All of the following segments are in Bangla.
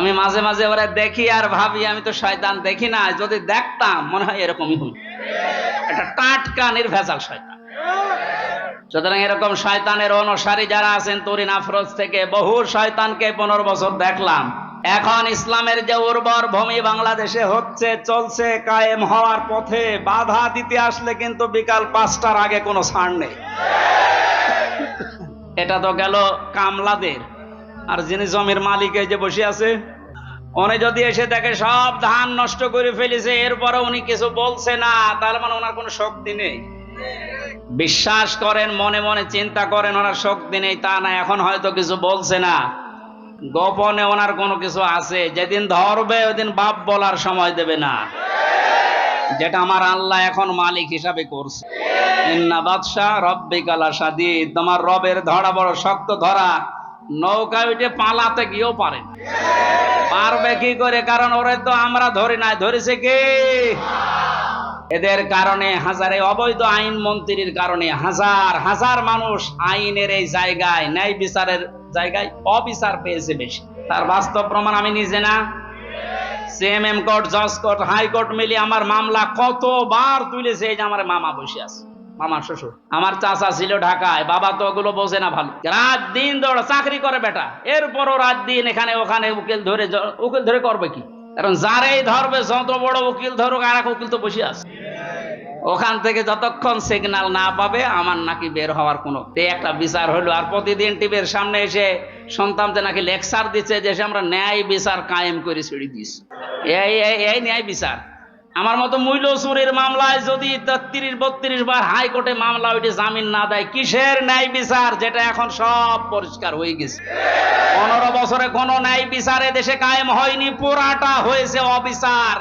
আমি মাঝে মাঝে ওরা দেখি আর ভাবি, আমি তো শয়তান, দেখি না, যদি দেখতাম, মনে হয় এরকমই হই এটা টাটকা, নির্ভেজাল শয়তান। সুতরাং এরকম শয়তানের অনুসারী যারা আছেন, তরিন আফরোজ থেকে বহু শয়তানকে পনেরো বছর দেখলাম। এখন ইসলামের যে উর্বর ভূমি বাংলাদেশে হচ্ছে, চলছে, কায়েম হওয়ার পথে বাধা দিতে আসলে কিন্তু বিকাল পাঁচটার আগে কোনো ছাড় নেই। এটা তো গেল কামলাদের আর যিনি জমির মালিক এই যে বসে আছে, উনি যদি এসে দেখে সব ধান নষ্ট করে ফেলেছে এরপরে উনি কিছু বলছে না, তার মানে ওনার কোনো শক্তি নেই। বিশ্বাস করেন, মনে মনে চিন্তা করেন, ওনার শক্তি নেই, তা না, এখন হয়তো কিছু বলছে না। গোপনে ওনার কোনো কিছু আছে, যেদিন ধরবে ওইদিন বাপ বলার সময় দেবে না। যেটা আমার আল্লাহ এখন মালিক হিসাবে করছে। ইন্না বাদশাহ রব্বিকালা সাদিদ তোমার রবের ধরা বড় শক্ত ধরা। নৌকা উঠে পালাতে গিয়েও পারে। পারবে কি করে? কারণ ওরে তো আমরা ধরি নাই। ধরেছে কে? এদের কারণে হাজারে অবৈধ আইন মন্ত্রীর কারণে হাজার হাজার মানুষ আইনের এই জায়গায়, ন্যায় বিচারের জায়গায় অবিচার পেয়েছে বেশি। তার বাস্তব প্রমাণ আমি নিজে না। সিএমএম কোর্ট জজ কোর্ট হাইকোর্ট মিলিয়ে আমার মামলা কতবার তুলেছে এই যে আমার মামা বসে আছে। মামা শ্বশুর। আমার চাচা ছিল ঢাকায়, বাবা তো ওগুলো বোঝে না ভালো। রাত দিন দৌড়, চাকরি করে বেটা। এরপরও রাত দিন এখানে ওখানে উকিল ধরে উকিল ধরে করবে কি? কারণ যারাই ধরবে, যত বড় উকিল ধরুক আর এক উকিল তো বসে আছে। ওখান থেকে যতক্ষণ সিগন্যাল না পাবে, আমার নাকি বের হওয়ার কোনো একটা বিচার হলো আর প্রতিদিন টিভির সামনে এসে শুনতাম যে নাকি লেকচার দিচ্ছে যে আমরা ন্যায় বিচার কায়েম করে ছেড়ে দিস এই ন্যায় বিচার। আমার মতো মূল্য চুরির মামলায় যদি তিরিশ বত্রিশ বার হাইকোর্টে মামলা ওইটি জামিন না দেয়, কিসের ন্যায় বিচার? যেটা এখন সব পরিষ্কার হয়ে গেছে। পনেরো বছরে কোনো ন্যায় বিচার দেশে কায়েম হয়নি, পুরাটা হয়েছে অবিচার।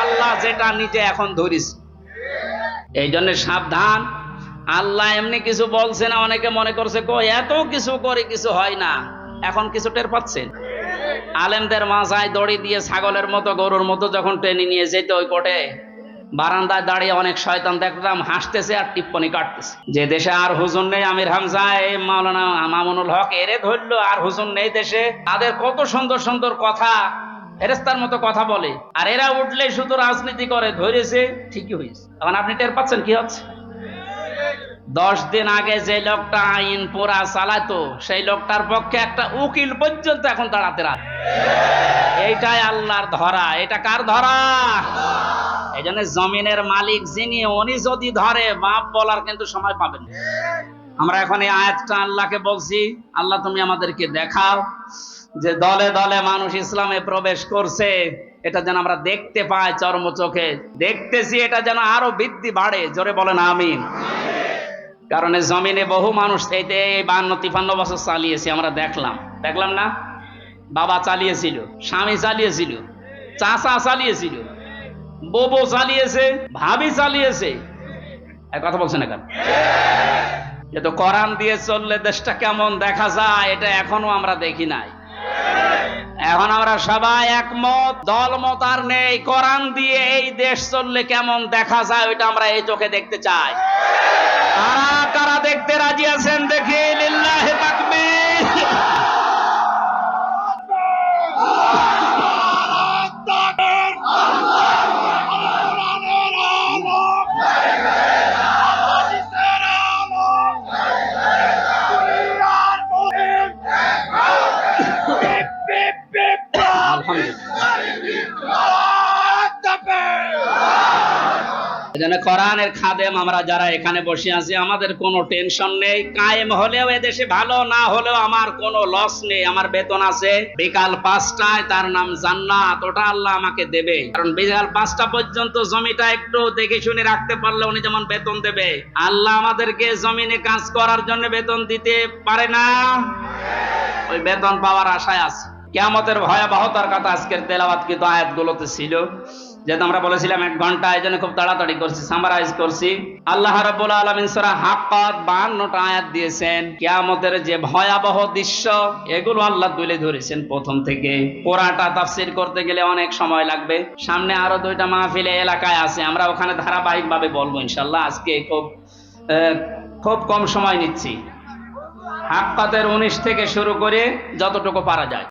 আল্লাহ যেটা নিজে এখন ধরিস এই জন্য সাবধান। আল্লাহ এমনি কিছু বলছে না, অনেকে মনে করছে কো এত কিছু করে কিছু হয় না। এখন কিছু টের পাচ্ছেন? আলেমদের মাথায় দড়ি দিয়ে ছাগলের মতো, গরুর মতো যখন টেনে নিয়ে যেত ওই কোটে, বারান্দায় দাঁড়িয়ে অনেক শয়তান দেখতাম, হাসতেছে আর টিপ্পনি কাটতেছে। যে দেশে আর হুজুর নেই আমির হামজা মাওলানা মামুনুল হক, এরে ধরলো আর হুজুর নেই দেশে। তাদের কত সুন্দর সুন্দর কথা ফেরেস্তার মতো কথা বলে। আর এরা উঠলে শুধু রাজনীতি করে, ধরেছে, ঠিকই হয়েছে। এখন আপনি টের পাচ্ছেন কি হচ্ছে? দশ দিন আগে যে লোকটা আইন পুরা চালাতো, সেই লোকটার পক্ষে একটা উকিল পর্যন্ত এখন দাঁড়াতে রাখ এইটাই আল্লাহর ধরা। এটা কার ধরা? এই জন্য জমিনের মালিক যিনি, উনি যদি ধরে বাপ বলার কিন্তু সময় পাবেন আমরা এখন এই আয়াতটা আল্লাহকে বলছি, আল্লাহ তুমি আমাদেরকে দেখাও যে দলে দলে মানুষ ইসলামে প্রবেশ করছে, এটা যেন আমরা দেখতে পাই চর্ম চোখে। দেখতেছি এটা যেন আরও বৃদ্ধি বাড়ে। জোরে বলেন আমিন। কারণ জমিনে বহু মানুষ এইতে এই বান্ন, তিপান্ন বছর চালিয়েছে, আমরা দেখলাম। দেখলাম না? বাবা চালিয়েছিল, স্বামী চালিয়েছিল, চাচা চালিয়েছিল ববো চালিয়েছে, ভাবি চালিয়েছে। কথা বলছে না কেন? তো দিয়ে চললে দেশটা কেমন দেখা যায়, এটা এখনও আমরা দেখি নাই। এখন আমরা সবাই একমত, দলমত আর নেই, কোরআন দিয়ে এই দেশ চললে কেমন দেখা যায়, ওইটা আমরা এই চোখে দেখতে চাই। কারা কারা দেখতে রাজি আছেন দেখি লিল্লাহে এজন্য কোরআনের খাদেম আমরা যারা এখানে বসে আছি, আমাদের কোনো টেনশন নেই। কায়েম হলেও এদেশে ভালো, না হলেও আমার কোনো লস নেই, আমার বেতন আছে। বিকাল পাঁচটায় তার নাম জান্নাত, ওটা আল্লাহ আমাকে দেবে। কারণ বিকাল পাঁচটা পর্যন্ত জমিটা একটু দেখে শুনে রাখতে পারলে উনি যেমন বেতন দেবে। আল্লাহ আমাদেরকে জমিনে কাজ করার জন্য বেতন দিতে পারে না। ওই বেতন পাওয়ার আশায় আছে। কেয়ামতের ভয়াবহতার কথা আজকের তেলাওয়াত কিন্তু আয়াতগুলোতে ছিল। যেহেতু আমরা বলেছিলাম এক ঘণ্টা, এই জন্য খুব তাড়াতাড়ি করছি সামারাইজ করছি। আল্লাহ রাব্বুল আলামিন সূরা হাক্কাত 52টা আয়াত দিয়েছেন, কিয়ামতের যে ভয়াবহ দৃশ্য, এগুলো আল্লাহ তুলে ধরেছেন প্রথম থেকে। পুরাটা তাফসীর করতে গেলে অনেক সময় লাগবে। সামনে আরও দুইটা মাহফিলে এলাকায় আছে, আমরা ওখানে ধারাবাহিকভাবে বলব ইনশাআল্লাহ, আজকে খুব খুব কম সময় নিচ্ছি। হাক্কাতের উনিশ থেকে শুরু করে যতটুকু পারা যায়।